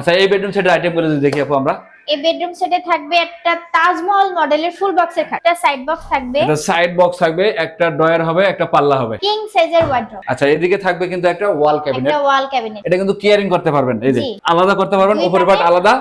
আচ্ছা এই বেডরুম সেটের আইটেমগুলো যদি দেখি আপু আমরা। এই বেডরুম সেটে থাকবে একটা তাজমহল মডেলের ফুল বক্সের খাট একটা সাইড বক্স থাকবে। একটা সাইড বক্স থাকবে একটা ড্রয়ার হবে একটা পাল্লা হবে। কিং সাইজের ওয়ার্ড্রপ আচ্ছা এদিকে থাকবে কিন্তু একটা ওয়াল ক্যাবিনেট একটা ওয়াল ক্যাবিনেট এটা কিন্তু কেয়ারিং করতে পারবেন এই যে আলাদা করতে পারবেন উপরের পার্ট আলাদা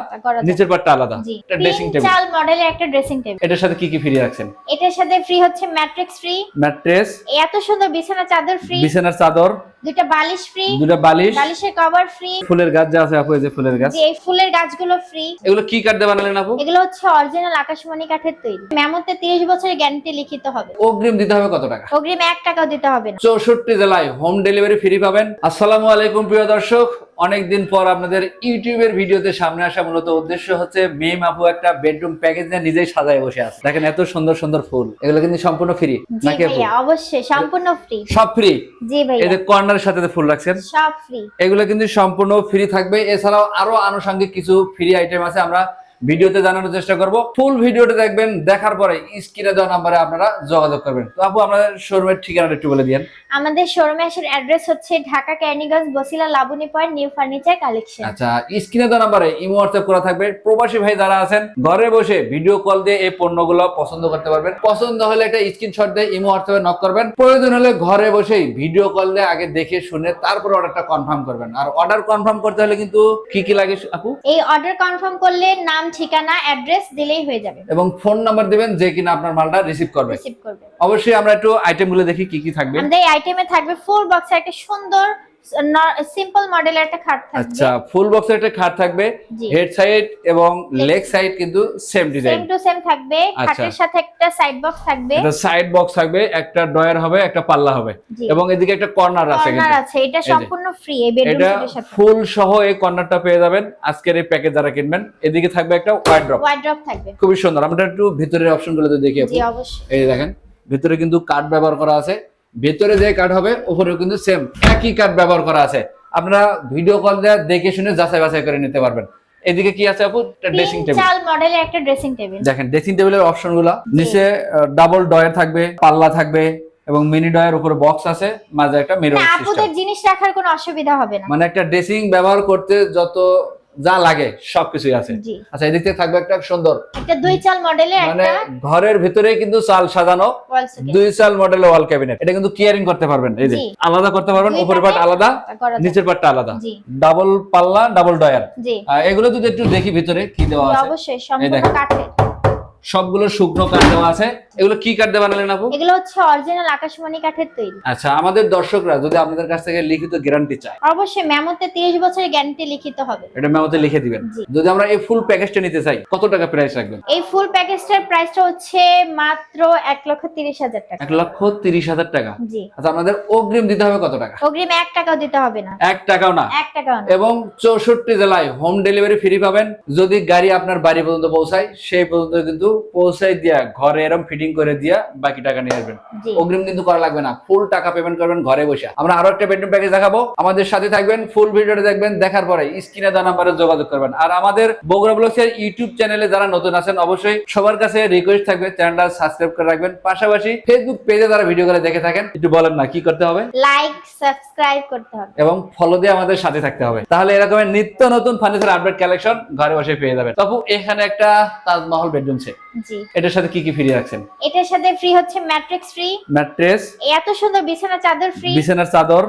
নিচের পার্টটা আলাদা। এটা ড্রেসিং টেবিল চাল মডেলের একটা ড্রেসিং টেবিল এটার সাথে কি কি ফ্রি রাখছেন? এটার সাথে ফ্রি হচ্ছে ম্যাট্রিক্স ফ্রি ম্যাট্রেস এত সুন্দর বিছানা চাদর ফ্রি বিছানার চাদর দুইটা বালিশ ফ্রি দুটো বালিশ। বালিশের কভার ফ্রি ফুলের গাছ যা আছে আপু এই যে ফুলের গাছ। এই ফুলের গাছগুলো ফ্রি এগুলো কি কাঠ দিয়ে বানালেন আপু? এগুলো হচ্ছে অরিজিনাল আকাশমণি কাঠের তৈরি। মেমোতে 30 বছরের গ্যারান্টি লিখিত হবে। অগ্রিম দিতে হবে কত টাকা? অগ্রিম এক টাকাও দিতে হবে না। চৌষট্টি জেলায় হোম ডেলিভারি ফ্রি পাবেন। আসসালামু আলাইকুম প্রিয় দর্শক। অনেকদিন পর আপনাদের ইউটিউবের ভিডিওতে সামনে আসা মূলত উদ্দেশ্য হচ্ছে মেম আপু একটা বেডরুম প্যাকেজ নিয়ে নিজেই সাজায় বসে আছে। দেখেন এত সুন্দর সুন্দর ফুল। এগুলো কিন্তু সম্পূর্ণ ফ্রি নাকি আপু? অবশ্যই সম্পূর্ণ ফ্রি সব ফ্রি জি ভাই এই যে কর্নারের সাথে ফুল রাখছেন সব ফ্রি এগুলো কিন্তু সম্পূর্ণ ফ্রি থাকবে। এছাড়াও আরও আনুষঙ্গিক কিছু ফ্রি আইটেম আছে। আমরা ভিডিওতে জানানোর চেষ্টা করব। ফুল ভিডিওটা দেখবেন দেখার পরে স্ক্রিনে দেওয়া নাম্বারে আপনারা যোগাযোগ করবেন। তো আপু আপনাদের শোরুমের ঠিকানাটা একটু বলে দিয়েন। আমাদের শোরুমে আসার অ্যাড্রেস হচ্ছে Dhaka Keraniganj Basila Laboni point new furniture collection আচ্ছা স্ক্রিনে দেওয়া নাম্বারে ইমো হোয়াটসঅ্যাপ করা থাকবে। প্রবাসী ভাই যারা আছেন ঘরে বসে ভিডিও কল দিয়ে এই পণ্যগুলো পছন্দ করতে পারবেন। পছন্দ হলে একটা স্ক্রিনশট দিয়ে ইমো হোয়াটসঅ্যাপে নক করবেন। প্রয়োজন হলে ঘরে বসেই ভিডিও কল দিয়ে আগে দেখে শুনে তারপর অর্ডারটা কনফার্ম করবেন। আর অর্ডার কনফার্ম করতে হলে কিন্তু কি কি লাগে আপু? এই অর্ডার কনফার্ম করলে নাম ঠিকানা অ্যাড্রেস দিলেই হয়ে যাবে। এবং ফোন নাম্বার দিবেন যে কিনা আপনার মালটা রিসিভ করবে। রিসিভ করবে। অবশ্যই আমরা একটু আইটেমগুলো দেখি কি কি থাকবে। আমাদের আইটেমে থাকবে ফুল বক্সের একটা সুন্দর সিম্পল মডেলের একটা খাট থাকবে। আচ্ছা ফুল বক্সের একটা খাট থাকবে। হেড সাইড এবং লেগ সাইড কিন্তু same design same to same থাকবে। আচ্ছা। খাটের সাথে একটা সাইড বক্স থাকবে। এটা সাইড বক্স থাকবে একটা ডয়ার হবে একটা পাল্লা হবে। এবং এদিকে একটা কর্নার আছে কর্নার আছে এটা সম্পূর্ণ ফ্রি এই বেডরুম এটা সাথে। ফুল সহ এই কর্নারটা পেয়ে যাবেন। আজকের এই প্যাকেজ যারা কিনবেন এদিকে থাকবে একটা ওয়াইড্রপ ওয়ার্ড্রপ থাকবে। খুবই সুন্দর। আমরা একটু ভিতরের অপশনগুলো দেখি আপু। জি অবশ্যই। এই দেখেন ভিতরে কিন্তু কাঠ ব্যবহার করা আছে। ভেতরে যে কাঠ হবে উপরেও কিন্তু সেম একই কাঠ ব্যবহার করা আছে। আপনারা ভিডিও কল দিয়ে দেখে শুনে যাচাই বাছাই করে নিতে পারবেন। এদিকে কি আছে আপু? ড্রেসিং টেবিল চাল মডেলের একটা ড্রেসিং টেবিল দেখেন ড্রেসিং টেবিলের অপশনগুলা। নিচে ডাবল ডয়ার থাকবে পাল্লা থাকবে এবং মিনি ডয়ার উপরে বক্স আছে মাঝে একটা মিরর সিস্টেম আপুদের জিনিস রাখার কোনো অসুবিধা হবে না। মানে একটা ড্রেসিং ব্যবহার করতে যত যা লাগে সবকিছুই আছে। আচ্ছা এদিক থেকে থাকবে একটা সুন্দর। একটা দুই চাল মডেলের মানে ঘরের ভিতরে কিন্তু চাল সাজানো দুই চাল মডেল ওয়াল ক্যাবিনেট এটা কিন্তু কেয়ারিং করতে পারবেন এই যে। আলাদা করতে পারবেন উপরের পাট আলাদা নিচের পার্টটা আলাদা। ডাবল পাল্লা ডাবল ডয়ার এগুলো যদি একটু দেখি ভিতরে কি দেওয়া আছে? অবশ্যই সম্পূর্ণ কাঠের। সবগুলো শুকনো কাঠ দেওয়া আছে। এগুলো কি কাঠ দিয়ে বানালেন আপু? এগুলো হচ্ছে অরিজিনাল আকাশমণি কাঠের তৈরি। আচ্ছা আমাদের দর্শকরা যদি আপনাদের কাছ থেকে লিখিত গ্যারান্টি চায়। অবশ্যই মেমোতে 30 বছরের গ্যারান্টি লিখিত হবে। এটা মেমোতে লিখে দিবেন। যদি আমরা এই ফুল প্যাকেজটা নিতে চাই কত টাকা প্রাইস রাখবেন? এই ফুল প্যাকেজটার প্রাইসটা হচ্ছে মাত্র এক লক্ষ তিরিশ হাজার টাকা। এক লক্ষ তিরিশ হাজার টাকা। জি। আচ্ছা আপনাদের অগ্রিম দিতে হবে কত টাকা? অগ্রিম এক টাকাও দিতে হবে না। এক টাকাও না। এক টাকাও না। এবং চৌষট্টি জেলায় হোম ডেলিভারি ফ্রি পাবেন। যদি গাড়ি আপনার বাড়ি পর্যন্ত পৌঁছায় সেই পর্যন্ত কিন্তু পৌঁছাই দিয়া ঘরে এরকম ফিটিং করে দিয়া বাকি টাকা নিয়ে আসবেন। অগ্রিম কিন্তু করা লাগবে না। ফুল টাকা পেমেন্ট করবেন ঘরে বসে। আমরা আরও একটা বেডরুম প্যাকেজ দেখাবো। আমাদের সাথে থাকবেন ফুল ভিডিওটা দেখবেন দেখার পরে স্ক্রিনে দেওয়া নাম্বারে যোগাযোগ করবেন। আর আমাদের বগুড়া ব্লগসের ইউটিউব চ্যানেলে যারা নতুন আছেন অবশ্যই সবার কাছে রিকোয়েস্ট থাকবে চ্যানেলটা সাবস্ক্রাইব করে রাখবেন। পাশাপাশি ফেসবুক পেজে যারা ভিডিও করে দেখে থাকেন একটু বলেন না কি করতে হবে? লাইক সাবস্ক্রাইব করতে হবে। এবং ফলো দিয়ে আমাদের সাথে থাকতে হবে। তাহলে এরকমের নিত্য নতুন ফার্নিচার আপডেট কালেকশন ঘরে বসে পেয়ে যাবেন। তবু এখানে একটা তাজমহল বেডরুম সেট জি। এটার সাথে কি কি ফ্রি রাখছেন? এটার সাথে ফ্রি হচ্ছে ম্যাট্রিক্স ফ্রি ম্যাট্রেস এত সুন্দর বিছানা চাদর ফ্রি বিছানার চাদর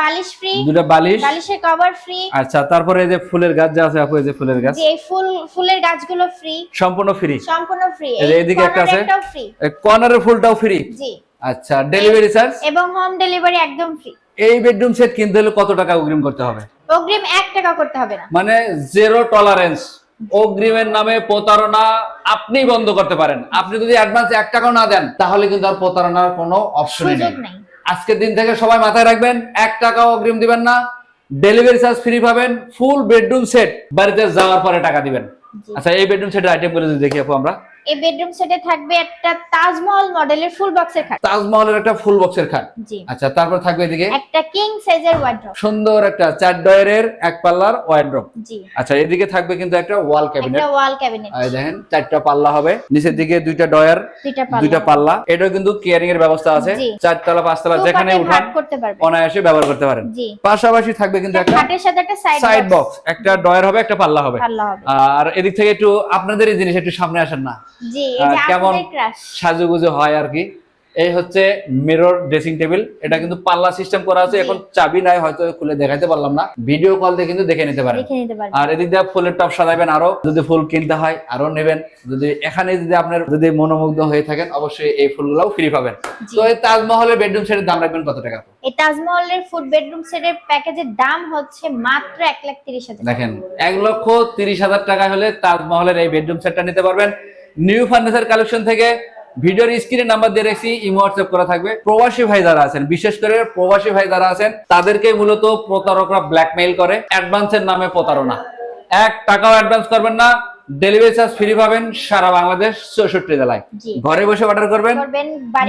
বালিশ ফ্রি দুটো বালিশ। বালিশের কভার ফ্রি আচ্ছা তারপরে এই যে ফুলের গাছ যা আছে আপু এই যে ফুলের গাছ। এই ফুল ফুলের গাছগুলো ফ্রি সম্পূর্ণ ফ্রি সম্পূর্ণ ফ্রি একটা আছে। কর্নারের ফুলটাও ফ্রি জি। আচ্ছা ডেলিভারি চার্জ এবং হোম ডেলিভারি একদম ফ্রি এই বেডরুম সেট কিনতে হলে কত টাকা অগ্রিম করতে হবে? অগ্রিম এক টাকা করতে হবে না। মানে জিরো টলারেন্স অগ্রিমের নামে প্রতারণা আপনি বন্ধ করতে পারেন। আপনি যদি অ্যাডভান্স এক টাকাও না দেন তাহলে কিন্তু আর প্রতারণার কোনো অপশন নেই। আজকের দিন থেকে সবাই মাথায় রাখবেন এক টাকাও অগ্রিম দিবেন না। ডেলিভারি চার্জ ফ্রি পাবেন ফুল বেডরুম সেট বাড়িতে যাওয়ার পরে টাকা দিবেন। আচ্ছা এই বেডরুম সেটের আইটেমগুলো যদি দেখি আপু আমরা। এই বেডরুম সেটে থাকবে একটা তাজমহল মডেলের ফুল বক্সের খাট। তাজমহলের একটা ফুল বক্সের খাট। আচ্ছা তারপর থাকবে এদিকে? একটা কিং সাইজের ওয়ার্ড্রপ সুন্দর একটা চার ডয়ের এক পাল্লার ওয়ার্ড্রপ জি। আচ্ছা এদিকে থাকবে কিন্তু একটা ওয়াল ক্যাবিনেট একটা ওয়াল ক্যাবিনেট এই দেখেন চারটা পাল্লা হবে। নিচের দিকে দুইটা ডয়ার দুইটা পাল্লা। এটাও কিন্তু কেয়ারিং এর ব্যবস্থা আছে। চারতলা পাঁচতলা যেখানে উঠান অনায়াসে ব্যবহার করতে পারেন। পাশাপাশি থাকবে কিন্তু একটা খাটের সাথে একটা সাইড বক্স একটা ডয়ার হবে একটা পাল্লা হবে। আর এদিক থেকে একটু আপনাদের এই জিনিস একটু সামনে আসেন না। কেমন? সাজুগুজু হয় আর কি। এই হচ্ছে মিরর ড্রেসিং টেবিল এটা কিন্তু পাল্লা সিস্টেম করা আছে এখন চাবি নাই হয়তো খুলে দেখাতে পারলাম না। ভিডিও কল দিয়ে কিন্তু দেখে নিতে পারেন। আর এদিক দিয়ে ফুলের টপ সাজাবেন আরও যদি ফুল কিনতে হয় আরও নেবেন। যদি এখানে যদি আপনার যদি মনোমুগ্ধ হয়ে থাকেন অবশ্যই এই ফুলগুলোও ফ্রি পাবেন। তো এই তাজমহলের বেডরুম সেটের দাম রাখবেন কত টাকা এই তাজমহলের ফুড বেডরুম সেটের প্যাকেজের দাম হচ্ছে মাত্র এক লাখ তিরিশ হাজার দেখেন এক লক্ষ তিরিশ হাজার টাকা হলে তাজমহলের এই বেডরুম সেটটা নিতে পারবেন। নিউ ফার্নিচার কালেকশন থেকে ভিডিওর স্ক্রিনে নাম্বার দিয়ে রেখেছি ইমো হোয়াটসঅ্যাপ করা থাকবে। প্রবাসী ভাই যারা আছেন বিশেষ করে প্রবাসী ভাই যারা আছেন তাদেরকে মূলত প্রতারকরা ব্ল্যাকমেইল করে অ্যাডভান্সের নামে প্রতারণা। এক টাকাও অ্যাডভান্স করবেন না ডেলিভারি চার্জ ফ্রি পাবেন সারা বাংলাদেশ চৌষট্টি জেলায়। ঘরে বসে অর্ডার করবেন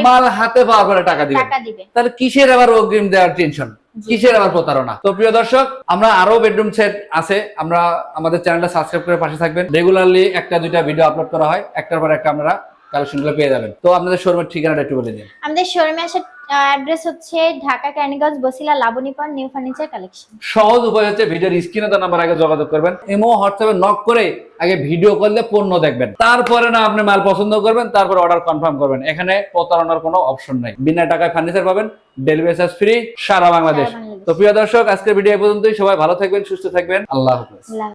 মাল হাতে পাওয়ার পরে টাকা দিবেন। দিবে। তাহলে কিসের আবার অগ্রিম দেওয়ার টেনশন। কিসের আবার প্রতারণা? তো প্রিয় দর্শক, আমরা আরও বেডরুম সেট আছে। আমরা আমাদের চ্যানেলটা সাবস্ক্রাইব করে পাশে থাকবেন। রেগুলারলি একটা দুইটা ভিডিও আপলোড করা হয়। একটার পর একটা আপনারা কালেকশনগুলো পেয়ে যাবেন। তো আপনাদের শোরুমের ঠিকানাটা একটু বলে দিন। আমাদের শোরুমে আসার অ্যাড্রেস হচ্ছে Dhaka Keraniganj Basila Laboni point new furniture collection. সহজ উপায় হচ্ছে ভিডিওর স্ক্রিনে তো নাম্বার আগে যোগাযোগ করবেন। ইমো হোয়াটসঅ্যাপে নক করে আগে ভিডিও করলে পণ্য দেখবেন। তারপরে না আপনি মাল পছন্দ করবেন তারপর অর্ডার কনফার্ম করবেন। এখানে প্রতারণার কোনো অপশন নাই। বিনা টাকায় ফার্নিচার পাবেন ডেলিভারি চার্জ ফ্রি সারা বাংলাদেশ। তো প্রিয় দর্শক আজকের ভিডিও পর্যন্তই। সবাই ভালো থাকবেন সুস্থ থাকবেন। আল্লাহ হাফেজ।